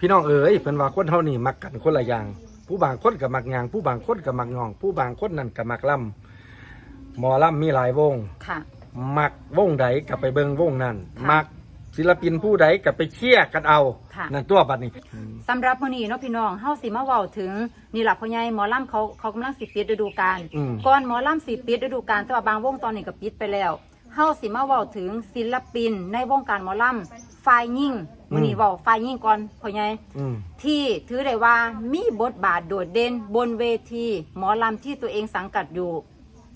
พี่น้องเอ๋ยเพิ่นว่าคนเฮานี่มักกันคนละอย่าง ผู้บางคนก็มักงาง ผู้บางคนก็มักงอง ผู้บางคนนั่นก็มักล่ำหมอล่ำมีหลายวง ค่ะ มักวงใดก็ไปเบิ่งวงนั้น ค่ะมักศิลปินผู้ใดก็ไปเชียร์กันเอา ค่ะ นั่นตัวบัดนี้ สำหรับมื้อนี้เนาะพี่น้องเฮาสิมาเว้าถึงนี่ล่ะพ่อใหญ่หมอลำเขาเขากำลังสิปิดฤดูกาลอืม ก่อนหมอลำสิปิดฤดูกาลแต่ว่าบางวงตอนนี้ก็ปิดไปแล้วเฮาสิมาเว้าถึงศิลปินในวงการหมอลำฝ่ายยิ่ง มื้อนี้เว้าฝ่ายยิ่งก่อนพ่อใหญ่อืม ที่ถือได้ว่ามีบทบาทโดดเด่นบนเวที หมอลำที่ตัวเองสังกัดอยู่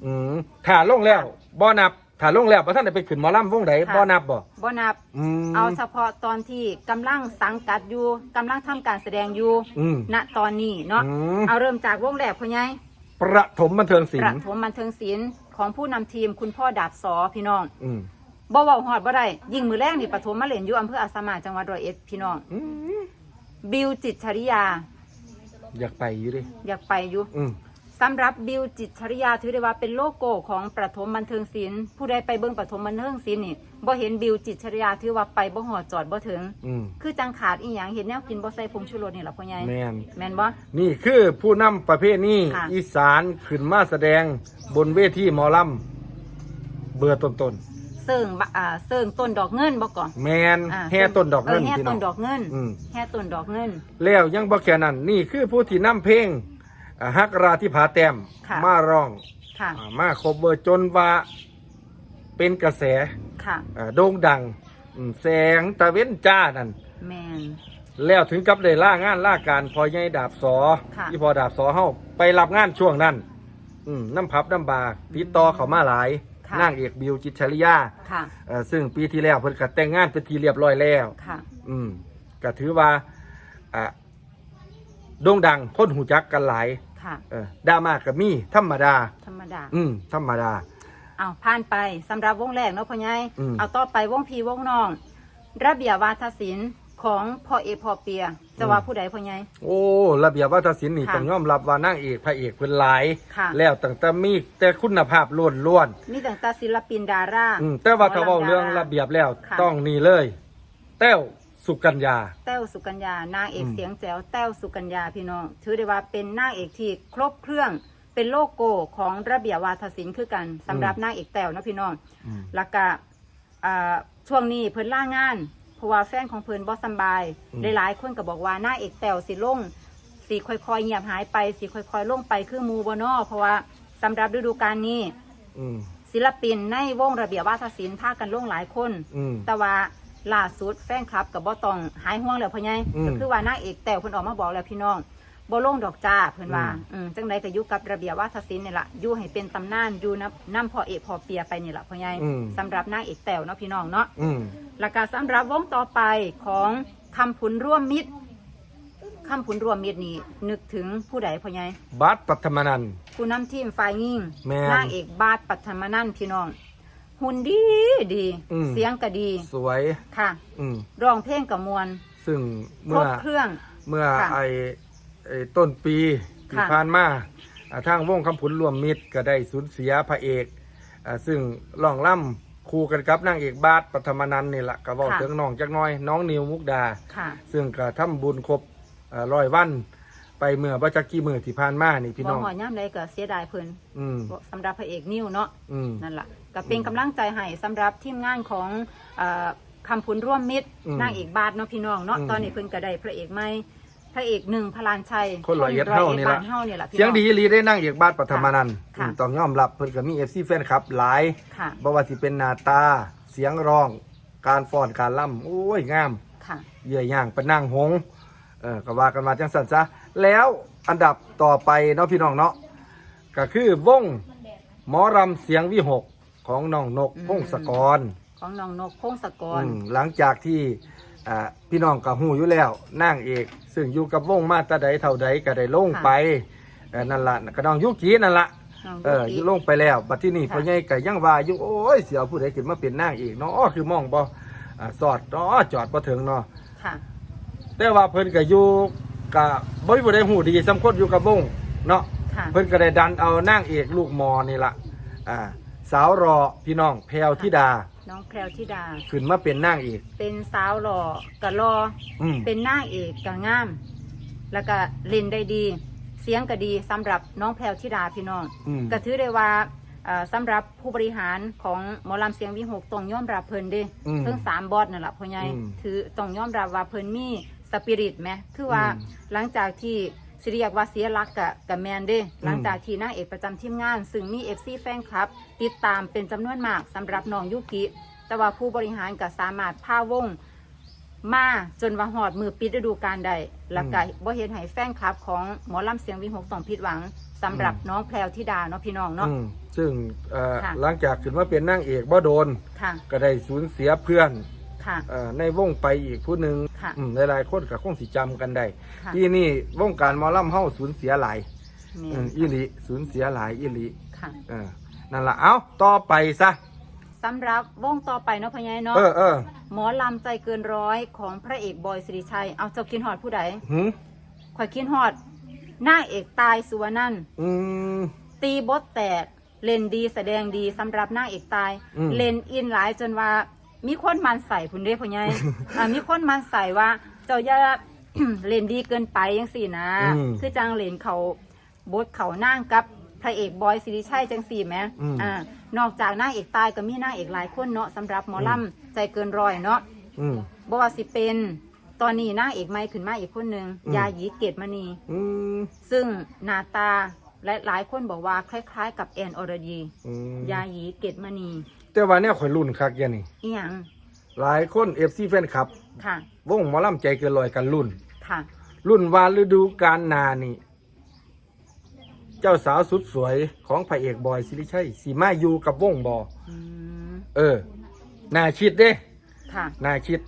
อืมถ้าลงแล้วบ่นับถ้าลงแล้วบ่ท่านได้ไปขึ้นหมอลำวงใดค่ะ บ่นับบ่บ่นับ อืม เอาเฉพาะตอนที่กำลังสังกัดอยู่กำลังทำการแสดงอยู่อืมณตอนนี้เนาะอืม เอาเริ่มจากวงแรกพ่อใหญ่ประถมบันเทิงศิลประป์ถมบันเทิงศิลป์ของผู้นำทีมคุณพ่อดาบสอพี่น้อง อืม บ่เว้าฮอดบ่ได้ยิ่งมือแรกนี่ปฐมมาเล่นอยู่อำเภออาสามาจังหวัดร้อยเอ็ดพี่น้อง อืมบิวจิตรชริยา อยากไปอยู่ดิอยากไปอยู่ อืมสำหรับบิวจิตรชริยาถือได้ว่าเป็นโลโก้ของประถมบันเทิงศิลป์ผู้ใดไปเบิ่งประถมบันเทิงศิลป์นี่บ่เห็นบิวจิตรชริยาถือว่าไปบ่ฮอดจอดบ่ถึง อืม คือจังขาดอีหยังเห็นแนวกินบ่ใส่ผงชูรสนี่ล่ะพ่อใหญ่แมนแม่นบ่ นี่คือผู้นำประเภทนี้ค่ะ อีสานขึ้นมาแสดงบนเวทีหมอลำเบอร์ต้น เสิ่งบะอ่าเสิ่งต้นดอกเงินบ่ก่อนๆแมนอ่าแห่ต้นดอกเงินแห่พี่น้ต้อนงดอกเงินอืม แห่ต้นดอกเงิน แล้วยังบ่แค่นั้นนี่คือผู้ที่นำเพลงอ่าฮักราที่ผาแต้มค่ะ มาร้องค่ะ อ่ามาคบเบอร์จนว่าเป็นกระแสค่ะ อ่าโด่งดังอืมแสงตะเว้นจ้านั่น แม่นแล้วถึงกับได้ล่างานล่าการพอใหญ่ดาบสอค่ะ ที่พอดาบสอเฮาไปรับงานช่วงนั้น อืมน้ำพับน้ำบาติดต่อเขามาหลาย ค่ะนางเอกบิวจิตรชริยาค่ะ เอ่อซึ่งปีที่แล้วเพิ่นก็แต่งงานเป็นทีเรียบร้อยแล้ว ค่ะ อืมก็ถือว่าอะโด่งดังคนหูจักกันหลายค่ะ เออดราม่าก็มีธรรมดา ธรรมดา อืมธรรมดา เอาผ่านไปสำหรับวงแรกเนาะพ่อใหญ่อืม เอาต่อไปวงพีวงน้อง ระเบียบวาทศิลป์ ของพ่อเอกพ่อเปียจะว่าผู้ใดพ่อใหญ่ โอ้ระเบียบวัฒนศิลป์นี่ค่ะต้องยอมรับว่านางเอกพระเอกเพิ่นหลาย ค่ะ แล้วตั้งแต่มีแต่คุณภาพล้วนล้วนมีตั้งแต่ศิลปินดาราๆอืมแต่ว่าถ้าหมเว้าลำเรื่องดาาระเบียบแล้วค่ะต้องนี่เลย แต้วสุกัญญา แต้วสุกัญญานางเอกอืม เสียงแจ๋วแต้วสุกัญญาพี่น้องถือได้ว่าเป็นนางเอกที่ครบเครื่องเป็นโลโก้ของระเบียบวาทศิลป์คือกันสำหรับนางเอกแต้วเนาะพี่น้อง อืม แล้วก็อ่าช่วงนี้เพิ่นล่างานเพ ราะว่าแฟนของเพิ่นบ่สำบาย อืม หลายๆคนก็บอกว่าหน้าเอกแต้วสิลงสิค่อยๆเงียบหายไปสิค่อยๆลงไปคือหมูบ่นอเพราะว่าสำหรับฤดูกาลนี้ อืม ศิลปินในวงระเบียบวาทศิลป์พากันลงหลายคน อืม แต่ว่าล่าสุดแฟนคลับกับบ่ต้องหายห่วงแล้วพ่อใหญ่อืม ก็คือว่านางเอกแต้วเพิ่นออกมาบอกแล้วพี่น้อง บ่ลงดอกจ้าเพิ่นว่าอืมอืมจังใดก็อยู่กับระเบียบวาทศิลป์นี่ล่ะอยู่ให้เป็นตำนานอยู่นํนํพ่อเอกพ่อเปียไปนี่ล่ะพ่อใหญ่อืม สำหรับนางเอกแต้วเนาะพี่น้องเนาะ อืมแล้วก็สำหรับวงต่อไปของคำผุนร่วมมิตรคำผุนร่วมมิตรนี่นึกถึงผู้ใดพ่อใหญ่บัสปัทมนันท์ ผู้นำทีมฝ่ายยิ่งแม่นนางเอกบาทปัทมนันท์พี่น้อง หุ่นดีดี อืม เสียงก็ดีสวย ค่ะอืม ร้องเพลงกับมวลซึ่งครเมื่บอเครื่อง เมื่อค่ะ ไอ ไอ้ต้นปีที่ค่ะ ผ่านมาอ่าทางวงคำผุนรวมมิตรก็ได้สูญเสียพระเอกอ่าซึ่งร้องล่ำคู่กันกับนางเอกบาสปัทมนันท์นี่แหละก็บอกถึงน้องจักหน้อย น้องนิวมุกดา ค่ะ ซึ่งก็ทำบุญครบร้อยวัน ไปเมื่อบัจักกี่มือที่ผ่านมานี่พี่บ่น้องหอยย่ำใดก็เสียดายเพิ่นอืมสำหรับพระเอกนิวเนาะอืม นั่นแหละก็เป็นกำลังใจให้สำหรับทีมงานของเอ่อคำพุนร่วมมิตรอืมนางเอกบาทเนาะพี่น้องเนาะอืมตอนนี้เพิ่นก็ได้พระเอกใหม่ พระเอกหนึ่งพลานชัยคนร้อยเอ็ดร้อยเฮาเอ็ดนี่บ้าล่ะนเฮานี่แหละพี่เสียงน้องดีอีหลีได้นั่งเอกบาสปัทมนันท์ค่ะ อืมต้องยอมรับเพิ่นก็มีเอฟซีแฟนคลับหลาย ค่ะบ่ว่าสิเป็นหน้าตา เสียงร้อง การฟ้อนการล่ำโอ้ยงาม ค่ะ เยื่อย่างเป็นนางหงส์เออก็ว่ากันมาจังสันซะ แล้วอันดับต่อไปเนาะพี่น้องเนาะก็คือวงหมอรำเสียงวิหกของน้องนกอืม พงศกรของน้องนกพงศกรอืมหลังจากที่ อ่าพี่น้องกับหูอยู่แล้วนางเอกซึ่งอยู่กับวงมาแตาใดเท่าใดก็ได้ลงไปเออนั่นละก็น้องยุกีนั่นละน้องเออยุกิลงไปแล้วบัดที่นี่ค่ะพ่อใหญ่ก็ยังว่าอยู่โอ้ยเสียวผู้ใดขึ้นมาเป็นนางเอกเนาะคือมองบ่อ่าสอดเนาะจอดบ่ถึงเนาะค่ะแต่ว่าเพิ่นก็อยู่กับบ่มีผู้ใดหูดีสำคนอยู่กับวงเนาะค่ะเพิ่นก็ได้ดันเอานางเอกลูกหมอนี่ล่ะอ่า สาวรอพี่น้องแพรวธิดา น้องแพรวธิดา ขึ้นมาเป็นนางเอกเป็นสาวหล่อกะรอ อืมเป็นนางเอกกะงาม แล้วก็เล่นได้ดี เสียงก็ดีสำหรับน้องแพรวธิดาพี่น้อง อืม ก็ถือได้ว่าเอ่อสำหรับผู้บริหารของหมอลำเสียงวิหกต้องยอมรับเพิ่นเด้อืมเพิ่งสามบอสนั่นแหละพ่อใหญ่อืมถือต้องยอมรับว่าเพิ่นมีสปิริตไหมคือว่าอืมหลังจากที่ สิเรียกว่าเสียหลักกะกับแมนเด้หลังจากที่นางเอกประจำทีมงาน ซึ่งมีเอฟซีแฟนคลับ ติดตามเป็นจำนวนมากสำหรับน้องยุกิ แต่ว่าผู้บริหารก็สามารถพาวง มาจนว่าหอดมือปิดฤดูกาลใดแล้วก็บ่เห็นให้แฟนคลับของหมอลำเสียงวิหกต้องผิดหวังสำหรับน้องแพรวธิดาเนาะพี่น้องเนาะ อืมซึ่งเอ่อค่ะ หลังจากขึ้นมาเป็นนางเอกบ่โดน ค่ะ ก็ได้สูญเสียเพื่อน ค่ะ เอ่อในวงไปอีกผู้หนึ่งค่ะอืมหลายๆคนก็คงสิจำกันได้ค่ะ ที่นี่วงการหมอลำเฮาสูญเสียหลายแม่อืมอีหลีสูญเสียหลายอีหลีค่ะเออนั่นละเอาต่อไปซะสำหรับวงต่อไปเนาะพ่อใหญ่เนาะเออเออหมอลำใจเกินร้อยของพระเอกบอยสิริชัย เอาเจ้าคินฮอดผู้ใดหืมข่อยคินฮอดนางเอกตายสุวรรณันท์ อืม ตีบทแตก เล่นดีแสดงดีสำหรับนางเอกตาย อืม เล่นอินหลายจนว่า มีคนมันใส่พุ่นเด้พ่อใหญ่อ่ามีคนมันใส่ว่า เจ้าอย่า เล่นดีเกินไปยังสี่นะ อืมคือจังเล่นเขาบทเขานั่งกับพระเอกบอยสิริชัยจังสี่แหมอืม อ่านอกจากนางเอกตายก็มีนางเอกหลายคนเนาะสำหรับหมอลำใจเกินร้อยเนาะ อืมบ่ว่าสิเป็นตอนนี้นางเอกใหม่ขึ้นมาอีกคนหนึ่งอืม ยาหยีเกตมณีอืมซึ่งหน้าตาและหลายคนบอกว่าคล้ายๆ กับแอนอรดี อืมยาหยีเกตมณี แต่ว่าเนี่ยข่อยรุ่นคักอย่างนี่อีหยังหลายคนเอฟซีแฟนคลับ ค่ะ วงหมอลำใจเกินลอยกันรุ่น ค่ะ รุ่นวานฤดูกาลนานี่ เจ้าสาวสุดสวยของพระเอกบอยสิริชัยสีมาอยู่กับวงบออืมเออน่าคิดเด้ค่ะ น่าคิด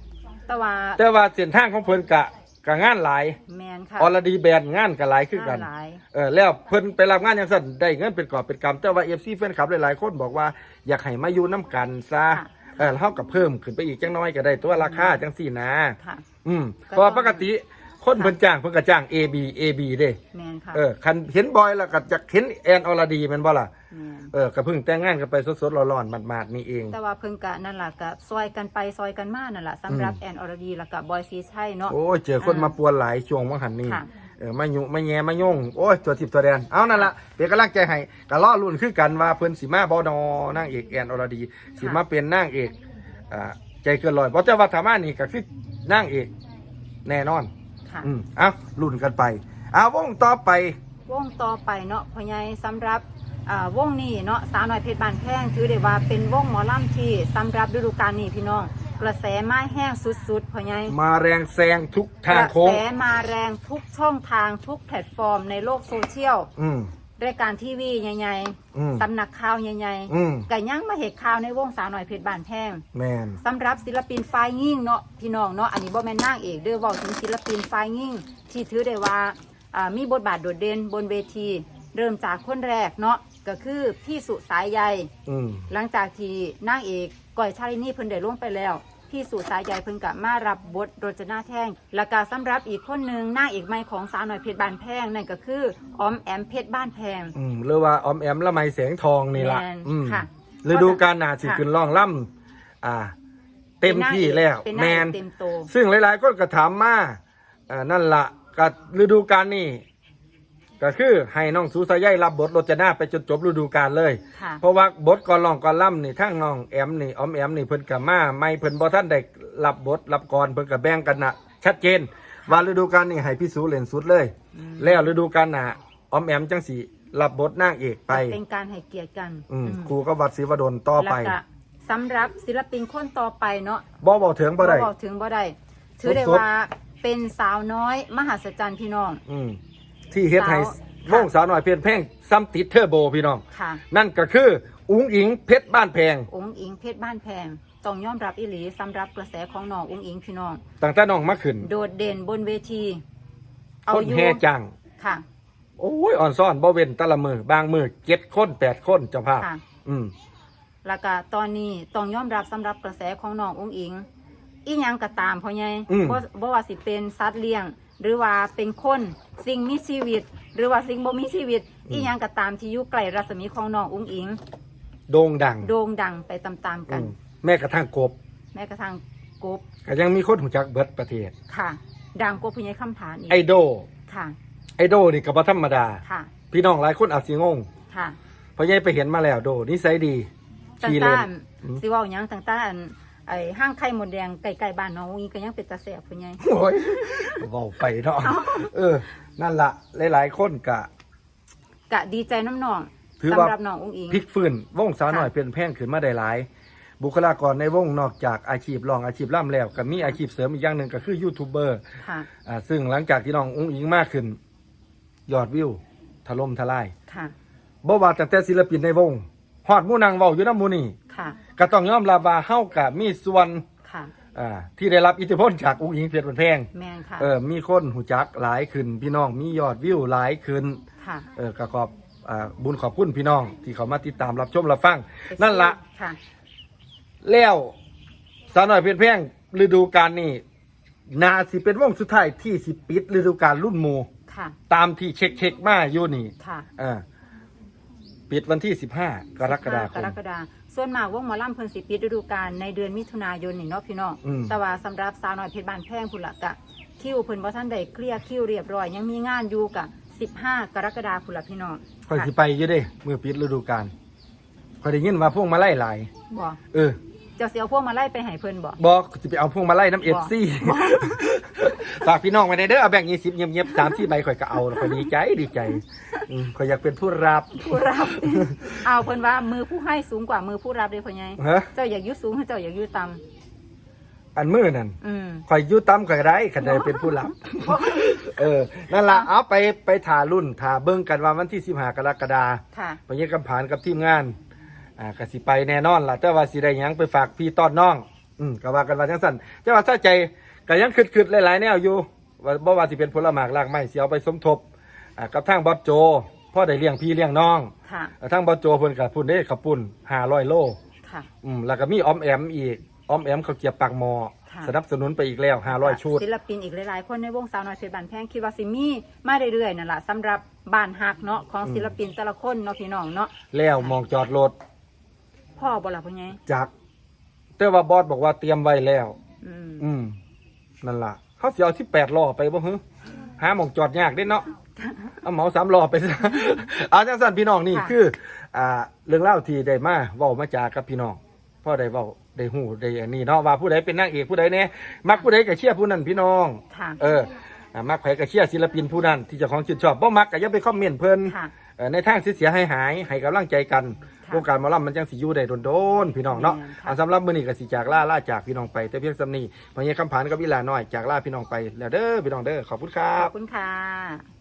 แต่ว่าแต่ว่าเส้นทางของเพิ่นกะ กะงานหลายแมนค่ะออรดีแบนงานกะหลายคือกัน หลายเออแล้วเพิ่นไปรับงานอย่างสั่นได้เงินเป็นกอบเป็นกำแต่ว่าเอฟซีแฟนคลับหลายๆคนบอกว่าอยากให้มาอยู่น้กันซะเออแล้วเฮากับเพิ่มขึ้นไปอีกจังน้อยก็ได้ตัวราคาจังสี่นะค่ะ อืมก็เพราะว่าต้องปกติ คนเพิ่นจ้างเพิ่นก็จ้าง A B A B เด้แมนค่ะเออคันเห็นบอยแล้วก็จะเห็นแอนอรดีแมันบ่ล่ะแม่นเออก็เพิ่งแต่งงานกันไปสดๆร้อนๆหมาดๆนี่เอง แต่ว่าเพิ่งกะนั่นแหละกะซอยกันไปซอยกันมานั่นแหละสำหรับอืมแอนอรดีแล้วก็บอยซีชัยเนาะ โอ้ยเจอคนมาปวนหลายช่วงวังหันนี่ค่ะ เออมายุมาแย่มาย่งโอ้ยตัวทิพย์ตัวแดนเอานั่นละเป็นกำลังใจให้ก็ล้อรุ่นคือกันว่าเพิ่นสิมาบอนอนางเอกแอนอรดีสิมาเป็นนางเอกอ่าใจเกินร้อยเพราะแต่ว่าธรรมานี่ก็คือนางเอกแน่นอน ค่ะ อืมเอารุ่นกันไปเอาวงต่อไป วงต่อไปเนาะพ่อใหญ่สำหรับอ่าวงนี้เนาะสาวน้อยเพชรบานแพงถือได้ว่าเป็นวงหมอลำที่สำหรับฤดูกาลนี้พี่น้อง กระแสมาแห้งสุดๆพ่อใหญ่มาแรงแซงทุกกทางระโค้งแสมาแรงทุกช่องทางทุกแพลตฟอร์มในโลกโซเชียล อืม รายการทีวีใหญ่อืม ๆสำนักข่าวใหญ่อืมๆก็ยังมาเหตุข่าวในวงสาวน้อยเพชรบานแพงแมนสำหรับศิลปินฝ่ายยิ่งเนาะพี่น้องเนาะอันนี้บ่แม่นนางเอกเด้อเว้าถึงศิลปินฝ่ายยิ่งที่ถือได้ว่าอ่ามีบทบาทโดดเด่นบนเวที เริ่มจากคนแรกเนาะก็คือพี่สุสายใย อืม หลังจากที่นางเอกก้อยชาลินีเพิ่นได้ลงไปแล้ว พี่สุสายใยเพิ่นก็มารับบทโรจนาแท่งแล้วก็สำหรับอีกคนหนึ่งนางเอกใหม่ของสาวหน่อยเพชรบ้านแพงนั่นก็คือออมแอมเพชรบ้านแพงอืมหรือว่าออมแอมละไมแสงทองนี่ละแม่นอืมค่ะ ฤดูกาลหนาสิค่ะขึ้นร่องล่ำอ่า เต็มที่แล้วเป็นแมนางนเอกเต็มโต ซึ่งหลายๆคนก็ถามมาอ่านั่นละกับฤดูกาลนี่ ก็คือให้น้องสูสายใยรับบทรจนาไปจนจบฤดูกาลเลย ค่ะ เพราะว่าบทก่อนร้องก่อนล่ำนี่ทั้งน้องแอมนี่ออมแอมนี่เพิ่นกับมาไม่เพิ่นบ่ท่านได้รับบทรับก่อนเพิ่นกับแบ่งกันนะชัดเจน ว่าฤดูกาลนี่ให้พี่สูเล่นสุดเลย แล้วฤดูกาลหน้าออมแอมจังสีรับบทนางเอกไปเป็นการให้เกียรติกันอืมอืมครูก็วัดศิวดลต่อไปแล้วก็สำหรับศิลปินคนต่อไปเนาะบ่บอกถึงบ่ได้ บอกถึงบ่ได้ ถือได้สุดๆ ว่าเป็นสาวน้อยมหัศจรรย์พี่น้อง อืม ที่เฮ็ดให้สาววงสาวหน่อยเพียนแพงซ้ำติดเทอร์โบพี่น้อง ค่ะ นั่นก็คืออุ้งอิงเพชรบ้านแพงองค์อิงเพชรบ้านแพงต้องยอมรับอิหลีสำหรับกระแสของน้ององค์อิงพี่น้องตั้งแต่น้องมาขึ้น โดดเด่นบนเวทีคนแห่จังค่ะ โอ้ยอ่อนซ่อนบ่เว้นแต่ละมือบางมือเจ็ดคนแปดคนเจ้าภาพค่ะอืมแล้วก็ตอนนี้ต้องยอมรับสำหรับกระแสของน้ององค์อิงอีหยังก็ตามพ่อใหญ่อืมบ่บ่ว่าสิเป็นสัตว์เลี้ยง หรือว่าเป็นคนสิ่งมีชีวิต หรือว่าสิ่งบ่มีชีวิต อีหยังก็ตามที่อยู่ใกล้รัศมีของน้ององค์อิง โด่งดังโด่งดังไปตามๆกัน อืมแม้กระทั่งกบแม้กระทั่งกบก็ยังมีคนหูจักเบิดประเทศ ค่ะ ดังกว่าพญายคำผานอีกไอโดค่ะ ไอโดนี่ก็บ่ธรรมดา ค่ะ พี่น้องหลายคนอาจสิงงค่ะเพราะยัยไปเห็นมาแล้วโดนิสัยดีต่ขี่เล่างนอืมๆสิเว่าหยังต่างๆอัน ไอ้ห้างไข่หมดแดงไก่ๆบ้านน้องอีก็ยังเป็นตาแสบพญายโอ้ยเว้าไปเนาะเออ นั่นละหลายๆคนกะ กะดีใจน้ำน้องถือว่าสำหรับน้องอุ้งอิง พลิกฟื้นวงสาวหน่อยค่ะเปลี่ยนแพงขึ้นมาได้หลาย บุคลากรในวงนอกจากอาชีพรองอาชีพล่ำแล้วก็มีอาชีพเสริมอีกอย่างหนึ่งก็คือยูทูบเบอร์ค่ะ อ่าซึ่งหลังจากที่น้องอุ้งอิงมากขึ้น ยอดวิวถล่มทลายค่ะ บ่ว่าแต่แต่ศิลปินในวงฮอดหมู่นางเว้าอยู่นำหมู่นี่ ค่ะ ก็ต้องยอมรับว่าเฮาก็มีส่วนค่ะ อ่าที่ได้รับอิทธิพลจากอุ้งอิงเพชรบันแพงแมนค่ะเออมีคนหูจักหลายขึ้นพี่น้องมียอดวิวหลายขึ้นค่ะ เออก็ขอบอ่าบุญขอบคุณพี่น้อง ที่เขามาติดตามรับชมรับฟัง นั่นละค่ะ แล้วสาวน้อยเพชรแพงฤดูกาลนี้นาสิเป็นวงสุดท้ายที่สิปิดฤดูกาลรุ่นหมูค่ะ ตามที่เช็คเช็คๆมาอยู่นี่ค่ะเออปิดวันที่สิบห้ากรกฎาค15กม รกฎาคม ส่วนมากวงหมอลำเพิ่นสิปิดฤดูกาลในเดือนมิถุนายนนี่เนาะพี่น้องอืม แต่ว่าสำหรับสาวน้อยเพชรบ้านแพงพุ่นละกะ คิวเพิ่นบ่ทันได้เคลียร์คิวเรียบร้อย ยังมีงานอยู่กะ 15 กรกฎาคมพุ่นละพี่น้องคอยค่ะสิไปอยู่เด้มือปิดฤดูกาลคอยได้ยินว่าพวงมาไล่หลาย บ่เออ เจ้าสิเอาพวกมาไล่ไปให้เพิ่นบ่ บอกจะไปเอาพวงมาไล่น้ำเอฟซีฝากพี่น้องไว้ในเด้อเอาแบ่งยี่สิบเงียบๆสามที่ใบข่อยก็เอาข่อยดีใจดีใจอืมข่อยอยากเป็นผู้รับ ผู้รับ เอาเพิ่นว่ามือผู้ให้สูงกว่ามือผู้รับเด้พ่อใหญ่ฮะ เจ้าอยากอยู่สูงให้เจ้าอยากอยู่ต่ำอันมือนั่นอืม ข่อยอยุ่ตั้มข่อยได้ขันได้เป็นผู้รับ เออนั่นละเอาไปไปถ่ารุ่นถ่าเบิ้งกันว่าวันที่สิบห้ากรกฎาค่ะ ไปเยี่ยมกำผานกับทีมงาน อ่ากสิไปแน่นอนล่ะแต่ว่าสิได้หยังไปฝากพี่ต้อนน้อง อืมก็ว่ากันว่าจังสั่นแต่ว่าถ้าใจก็ยังคืดๆหลายๆแนวอยู่ว่าบ่ว่าสิเป็นผลหมากรากไม้สิเอาไปสมทบอ่ากับทางบอสโจพ่อได้เลี้ยงพี่เลี้ยงน้องค่ะ อ่าทางบอสโจเพิ่นกับพุ่นเด้ขับปุ่น500โล ค่ะ อืมแล้วก็มีออมแอมอีกออมแอมเขาวเกียบปากหมอ ค่ะ สนับสนุนไปอีกแล้ว500ชุด ศิลปินอีกหลายๆ คนในวงสาวน้อยเพชรบานแพงคิดว่าสิมีมาเรื่อยๆนั่นแหละสำหรับบ้านฮักเนาะของศิลปินแต่ละคนเนาะพี่น้องเนาะ แล้วมองจอดรถ พ่อบ่ล่ะพ่อใหญ่จักแต่ว่าบอสบอกว่าเตรียมไว้แล้ว อืมอืมนั่นล่ะเขาสิเอาที่แปดล้อไปบ่ฮึหาหมองจอดยากเด้เนาะเอาเหมาสามล้อไปซะ เอาจังสั่นพี่น้องนี่คือ อ่า เรื่องเล่าวที่ได้มาเว้ามาจากับพี่น้องพ่อได้เว้าได้หูได้อันนี้เนาะว่าผู้ใดเป็นนางเอกผู้ใดแน่มักผู้ใดก็เชียร์ผู้นั้นพี่น้อง ค่ะ เอออ่ามักไผก็เชียร์ศิลปินผู้นั้นที่เจ้าของชื่นชอบบ่มักก็อย่าไปคอมเมนต์เพิ่น ค่ะ เอ่อในทางเสียหายหายๆให้กำลังใจกันค่ะ วงการหมอลำมันจังสิอยู่ได้โดนๆพี่น้องเนาะแม่นค่ะเอาสำหรับมื้อนี้ก็สิจากล่าล่าจากพี่น้องไปแต่เพียงสำนี้พอเฮียคำผานกับวิลาน้อยจากล่าพี่น้องไปแล้วเด้อพี่น้องเด้อขอบคุณครัขบอบคุณค่ะ